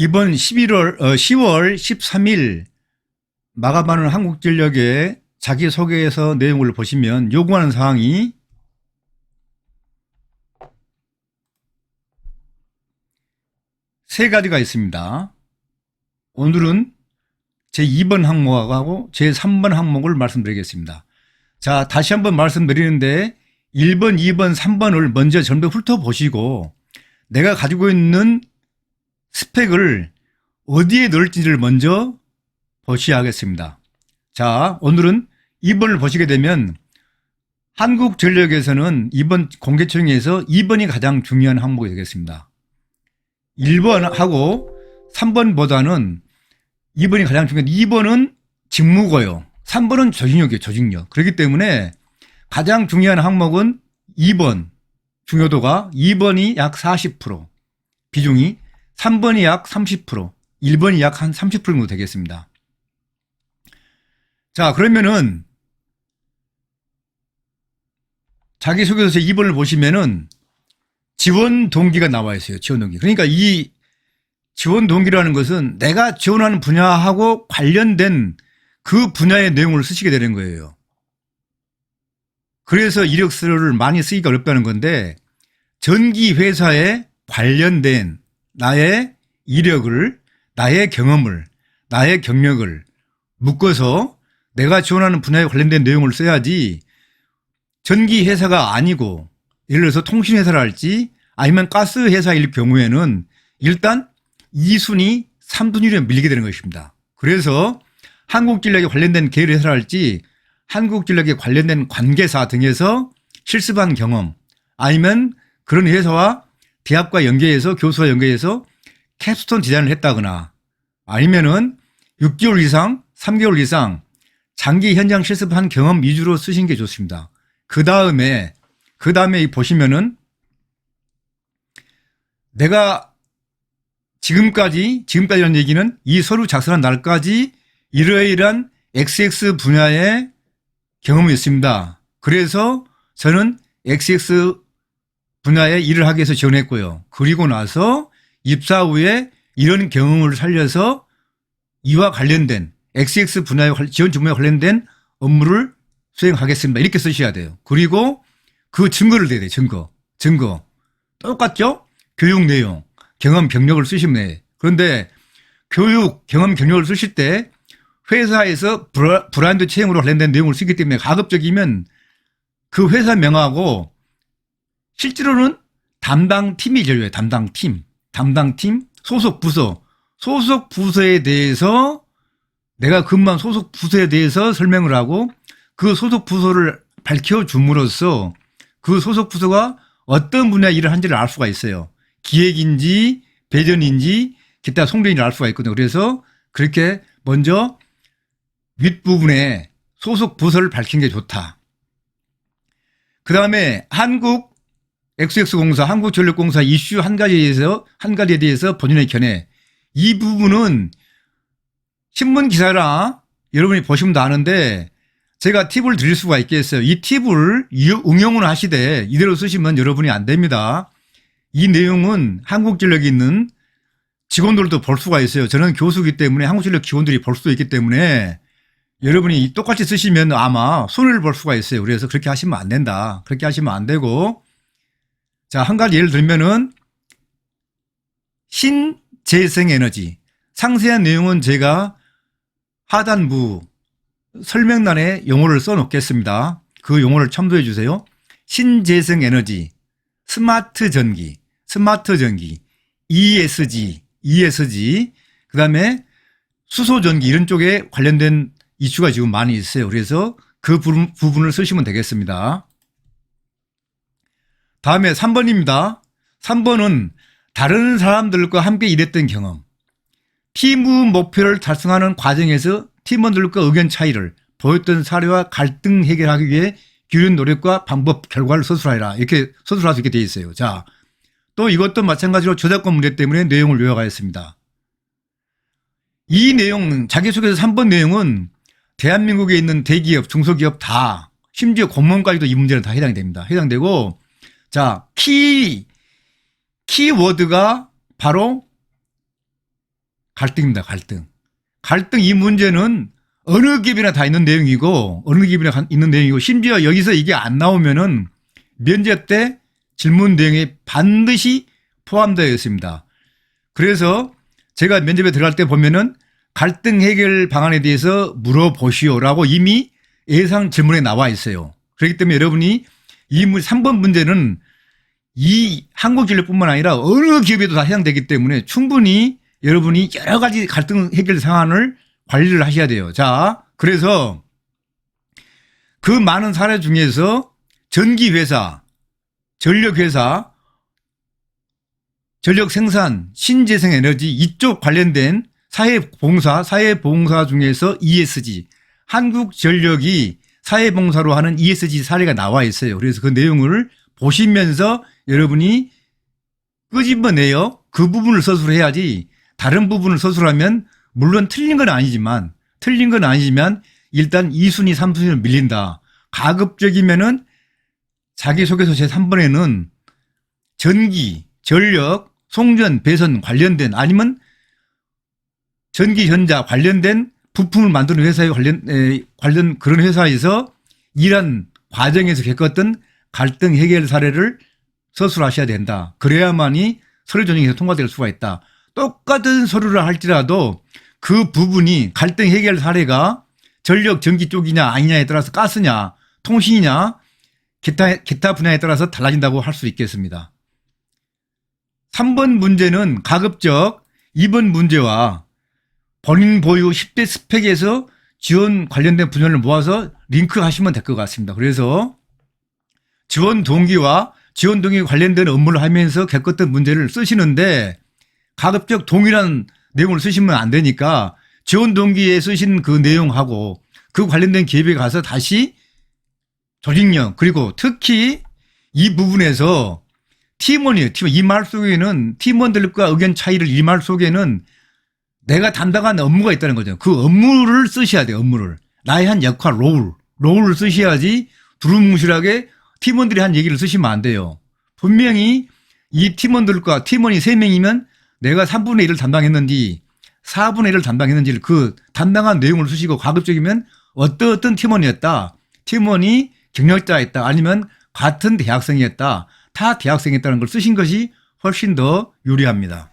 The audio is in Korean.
이번 11월, 어, 10월 13일 마감하는 한국전력의 자기소개서 내용을 보시면 요구하는 사항이 세 가지가 있습니다. 오늘은 제 2번 항목하고 제 3번 항목을 말씀드리겠습니다. 자, 다시 한번 말씀드리는데 1번, 2번, 3번을 먼저 전부 훑어보시고 내가 가지고 있는 스펙을 어디에 넣을지를 먼저 보셔야 하겠습니다. 자, 오늘은 2번을 보시게 되면 한국 전력에서는 이번 공개청에서 2번이 가장 중요한 항목이 되겠습니다. 1번하고 3번보다는 2번이 가장 중요한 2번은 직무고요. 3번은 조직력이에요. 조직력. 그렇기 때문에 가장 중요한 항목은 2번 중요도가 2번이 약 40% 비중이 3번이 약 30%, 1번이 약 한 30% 정도 되겠습니다. 자, 그러면은 자기소개서 2번을 보시면은 지원 동기가 나와 있어요. 지원 동기. 그러니까 이 지원 동기라는 것은 내가 지원하는 분야하고 관련된 그 분야의 내용을 쓰시게 되는 거예요. 그래서 이력서를 많이 쓰기가 어렵다는 건데 전기 회사에 관련된 나의 이력을, 나의 경험을, 나의 경력을 묶어서 내가 지원하는 분야에 관련된 내용을 써야지 전기 회사가 아니고 예를 들어서 통신 회사를 할지 아니면 가스 회사일 경우에는 일단 2순위, 3순위로 밀리게 되는 것입니다. 그래서 한국전력에 관련된 계열 회사를 할지 한국전력에 관련된 관계사 등에서 실습한 경험 아니면 그런 회사와 대학과 연계해서 교수와 연계해서 캡스톤 디자인을 했다거나 아니면은 6개월 이상, 3개월 이상 장기 현장 실습한 경험 위주로 쓰신 게 좋습니다. 그 다음에, 그 다음에 보시면은 내가 지금까지, 지금까지라는 얘기는 이 서류 작성한 날까지 이러이러한 XX 분야의 경험이 있습니다. 그래서 저는 XX 분야에 일을 하기 위해서 지원했고요. 그리고 나서 입사 후에 이런 경험을 살려서 이와 관련된 XX 분야에 관- 지원 직무에 관련된 업무를 수행하겠습니다. 이렇게 쓰셔야 돼요. 그리고 그 증거를 대야 돼요. 증거. 증거. 똑같죠? 교육 내용, 경험 경력을 쓰시면 돼요. 그런데 교육, 경험 경력을 쓰실 때 회사에서 브라- 브랜드 채용으로 관련된 내용을 쓰기 때문에 가급적이면 그 회사 명하고 실제로는 담당 팀이 제일 담당 팀, 담당 팀, 소속 부서, 소속 부서에 대해서 내가 근무한 소속 부서에 대해서 설명을 하고 그 소속 부서를 밝혀줌으로써 그 소속 부서가 어떤 분야 일을 한지를 알 수가 있어요. 기획인지 배전인지 기타 송전인지 알 수가 있거든요. 그래서 그렇게 먼저 윗부분에 소속 부서를 밝힌 게 좋다. 그 다음에 한국 XX공사, 한국전력공사 이슈 한 가지에 대해서, 한 가지에 대해서 본인의 견해. 이 부분은 신문 기사라 여러분이 보시면 다 아는데 제가 팁을 드릴 수가 있겠어요. 이 팁을 이- 응용을 하시되 이대로 쓰시면 여러분이 안 됩니다. 이 내용은 한국전력에 있는 직원들도 볼 수가 있어요. 저는 교수이기 때문에 한국전력 직원들이 볼 수도 있기 때문에 여러분이 똑같이 쓰시면 아마 손해를 볼 수가 있어요. 그래서 그렇게 하시면 안 된다. 그렇게 하시면 안 되고 자, 한 가지 예를 들면은 신재생 에너지 상세한 내용은 제가 하단부 설명란에 용어를 써 놓겠습니다. 그 용어를 첨부해 주세요. 신재생 에너지, 스마트 전기, 스마트 전기, ESG, ESG, 그 다음에 수소 전기 이런 쪽에 관련된 이슈가 지금 많이 있어요. 그래서 그 부분, 부분을 쓰시면 되겠습니다. 다음에 3번입니다. 3번은 다른 사람들과 함께 일했던 경험. 팀 목표를 달성하는 과정에서 팀원들과 의견 차이를 보였던 사례와 갈등 해결하기 위해 기울인 노력과 방법, 결과를 서술하라. 이렇게 서술할 수 있게 되어 있어요. 자, 또 이것도 마찬가지로 저작권 문제 때문에 내용을 요약하였습니다. 이 내용, 자기소개서 3번 내용은 대한민국에 있는 대기업, 중소기업 다, 심지어 공무원까지도 이 문제는 다 해당이 됩니다. 해당되고, 자, 키, 키워드가 바로 갈등입니다. 갈등. 갈등 이 문제는 어느 기업이나 다 있는 내용이고 어느 기업이나 가- 있는 내용이고 심지어 여기서 이게 안 나오면은 면접 때 질문 내용에 반드시 포함되어 있습니다. 그래서 제가 면접에 들어갈 때 보면은 갈등 해결 방안에 대해서 물어보시오라고 이미 예상 질문에 나와 있어요. 그렇기 때문에 여러분이 이 문, 3번 문제는 이 한국진료뿐만 아니라 어느 기업에도 다 해당되기 때문에 충분히 여러분이 여러 가지 갈등 해결 상황을 관리를 하셔야 돼요. 자, 그래서 그 많은 사례 중에서 전기회사, 전력회사, 전력 생산, 신재생 에너지 이쪽 관련된 사회봉사, 사회봉사 중에서 ESG, 한국전력이 사회봉사로 하는 ESG 사례가 나와 있어요. 그래서 그 내용을 보시면서 여러분이 끄집어내요. 그 부분을 서술을 해야지 다른 부분을 서술하면 물론 틀린 건 아니지만 틀린 건 아니지만 일단 2순위, 3순위로 밀린다. 가급적이면은 자기소개서 제3번에는 전기, 전력, 송전, 배선 관련된 아니면 전기 전자 관련된 부품을 만드는 회사에 관련 에, 관련 그런 회사에서 일한 과정에서 겪었던 갈등 해결 사례를 서술하셔야 된다. 그래야만이 서류 전형에서 통과될 수가 있다. 똑같은 서류를 할지라도 그 부분이 갈등 해결 사례가 전력 전기 쪽이냐 아니냐에 따라서 가스냐 통신이냐 기타 기타 분야에 따라서 달라진다고 할 수 있겠습니다. 3번 문제는 가급적 2번 문제와 본인 보유 10대 스펙에서 지원 관련된 분야를 모아서 링크하시면 될 것 같습니다. 그래서 지원 동기와 지원 동기 관련된 업무를 하면서 겪었던 문제를 쓰시는데 가급적 동일한 내용을 쓰시면 안 되니까 지원 동기에 쓰신 그 내용하고 그 관련된 기업에 가서 다시 조직력 그리고 특히 이 부분에서 팀원이에요. 팀원. 이 말 속에는 팀원들과 의견 차이를 이 말 속에는 내가 담당한 업무가 있다는 거죠. 그 업무를 쓰셔야 돼요. 업무를. 나의 한 역할, 롤. 롤을 쓰셔야지 두루뭉실하게 팀원들이 한 얘기를 쓰시면 안 돼요. 분명히 이 팀원들과 팀원이 3명이면 내가 3분의 1을 담당했는지 4분의 1을 담당했는지를 그 담당한 내용을 쓰시고 가급적이면 어떤 어떤 팀원이었다. 팀원이 경력자였다. 아니면 같은 대학생이었다. 다 대학생이었다는 걸 쓰신 것이 훨씬 더 유리합니다.